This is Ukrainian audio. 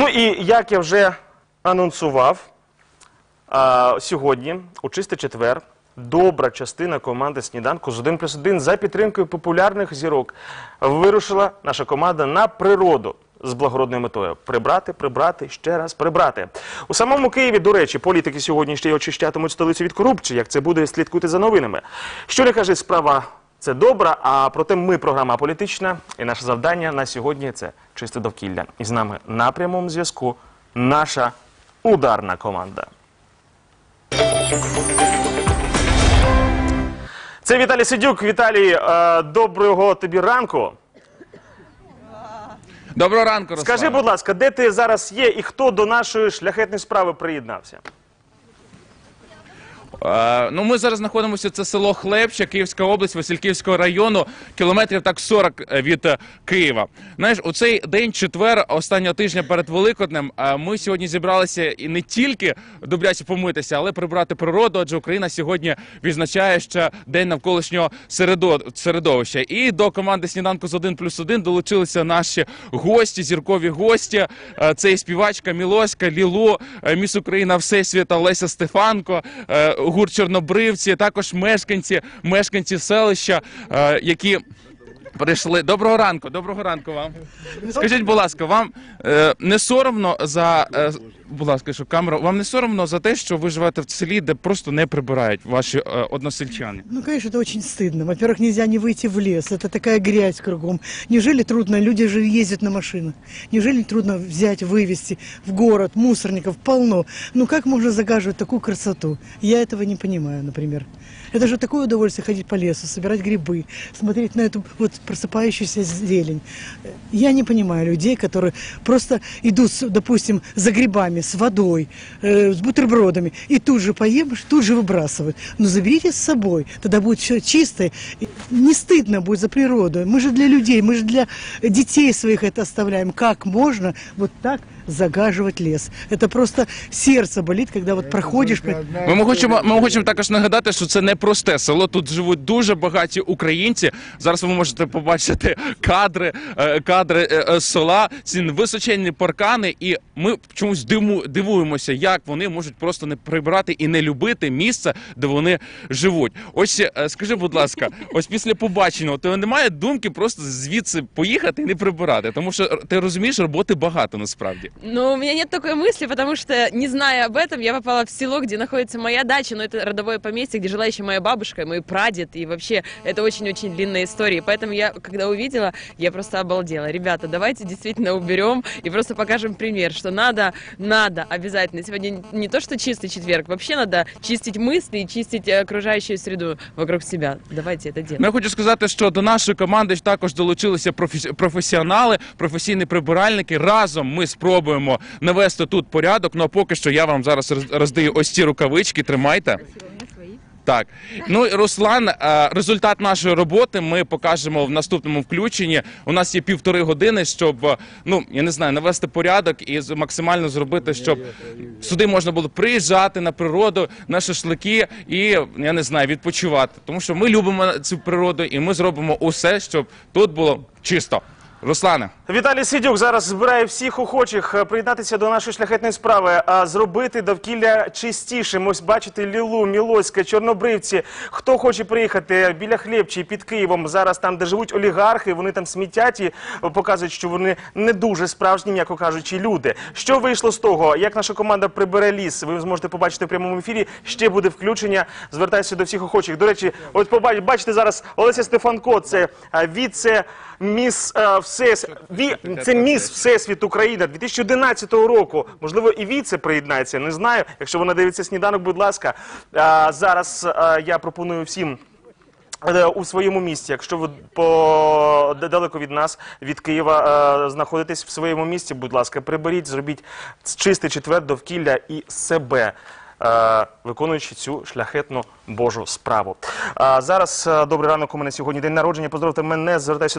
Ну і як я вже анонсував, сьогодні, у чистий четвер, добра частина команди сніданку з 1 плюс 1 за підтримкою популярних зірок вирушила наша команда на природу. З благородною метою прибрати, прибрати, ще раз прибрати. У самому Києві, до речі, політики сьогодні ще й очищатимуть столицю від корупції. Як це буде, слідкуйте за новинами. Що не каже, справа це добра, а проте ми програма політична, і наше завдання на сьогодні це чисте довкілля. І з нами на прямому зв'язку наша ударна команда. Це Віталій Сидюк. Віталій, е, доброго тобі ранку. Доброго ранку, Руслан. Скажи, будь ласка, де ти зараз є і хто до нашої шляхетної справи приєднався? Е, ну, ми зараз знаходимося, це село Хлебща, Київська область, Васильківського району, кілометрів так 40 від е, Києва. Знаєш, у цей день, четвер, останнього тижня перед Великоднем, е, ми сьогодні зібралися і не тільки добряче помитися, але прибрати природу, адже Україна сьогодні відзначає ще день навколишнього середовища. І до команди сніданку з 1 плюс 1 долучилися наші гості, зіркові гості. Е, Це і співачка Мілоська, Лілу, е, міс Україна Всесвіта Леся Стефанко, е, гурт Чорнобривці, також мешканці, мешканці селища, е, які. Прийшли доброго ранку, доброго ранку вам. Скажіть, будь ласка, вам е, не соромно за е, будь ласка, що камера, вам не соромно за те, що ви живете в селі, де просто не прибирають ваші е, односельчани? Ну, конечно, это очень стыдно. Во-первых, нельзя не выйти в лес. Это такая грязь кругом. Неужели трудно? Люди же ездят на машинах. Неужели трудно взять, вывести в город? Мусорников полно. Ну, как можно загаживать такую красоту? Я этого не понимаю, например. Это же такое удовольствие ходить по лесу, собирать грибы, смотреть на эту вот просыпающуюся зелень. Я не понимаю людей, которые просто идут, допустим, за грибами, с водой, э, с бутербродами, и тут же поешь, тут же выбрасывают. Но заберите с собой, тогда будет все чисто. И Не стыдно будет за природу. Мы же для людей, мы же для детей своих это оставляем. Как можно вот так загаживать лес? Это просто сердце болит, когда вот проходишь... Ми, хочемо, ми хочемо також нагадати, що це не просте село. Тут живуть дуже багаті українці. Зараз ви можете побачити кадри, е, кадри е, е, села, ці височенні паркани, і ми чомусь диву, дивуємося, як вони можуть просто не прибирати і не любити місце, де вони живуть. Ось скажи, будь ласка, ось після побаченого, то немає думки просто звідси поїхати і не прибирати, тому що ти розумієш, роботи багато насправді. Ну, у меня нет такой мысли, потому что, не зная об этом, я попала в село, где находится моя дача, но это родовое поместье, где жила еще моя бабушка, мой прадед, и вообще это очень-очень длинная история. И Поэтому я, когда увидела, я просто обалдела. Ребята, давайте действительно уберем и просто покажем пример, что надо, надо обязательно. Сегодня не то, что чистый четверг, вообще надо чистить мысли и чистить э, окружающую среду вокруг себя. Давайте это делать. Ну, я хочу сказати, що до нашої команди ж також долучилися професі- професіонали, професійні прибиральники. Разом ми спробуємо навести тут порядок. Ну а поки що я вам зараз роздаю ось ці рукавички. Тримайте. Так, ну і Руслан, е, результат нашої роботи ми покажемо в наступному включенні. У нас є півтори години, щоб е, ну я не знаю, навести порядок і максимально зробити, щоб сюди можна було приїжджати на природу, на шашлики і я не знаю, відпочивати. Тому що ми любимо цю природу, і ми зробимо усе, щоб тут було чисто. Руслане. Віталій Сидюк зараз збирає всіх охочих е, приєднатися до нашої шляхетної справи, а зробити довкілля чистішим. Ось бачите, Лілу, Мілоська, Чорнобривці. Хто хоче приїхати біля Хлєбчі під Києвом, зараз там, де живуть олігархи, вони там смітять і показують, що вони не дуже справжні, м'яко кажучи, люди. Що вийшло з того? Як наша команда прибере ліс? Ви зможете побачити в прямому ефірі. Ще буде включення. Звертаюся до всіх охочих. До речі, от бачите зараз Олеся Стефанко, це е, віце міс е, всес... Це міс Всесвіт Україна 2011 року. Можливо, і віце приєднається. Не знаю. Якщо вона дивиться сніданок, будь ласка. А, зараз е, я пропоную всім. е, У своєму місті, якщо ви по далеко від нас, від Києва, е, знаходитесь в своєму місті, будь ласка, приберіть, зробіть чистий четвер довкілля і себе, е, виконуючи цю шляхетну Божу справу. А зараз е, добрий ранок. У мене сьогодні день народження. Поздоровте мене. Звертайся до.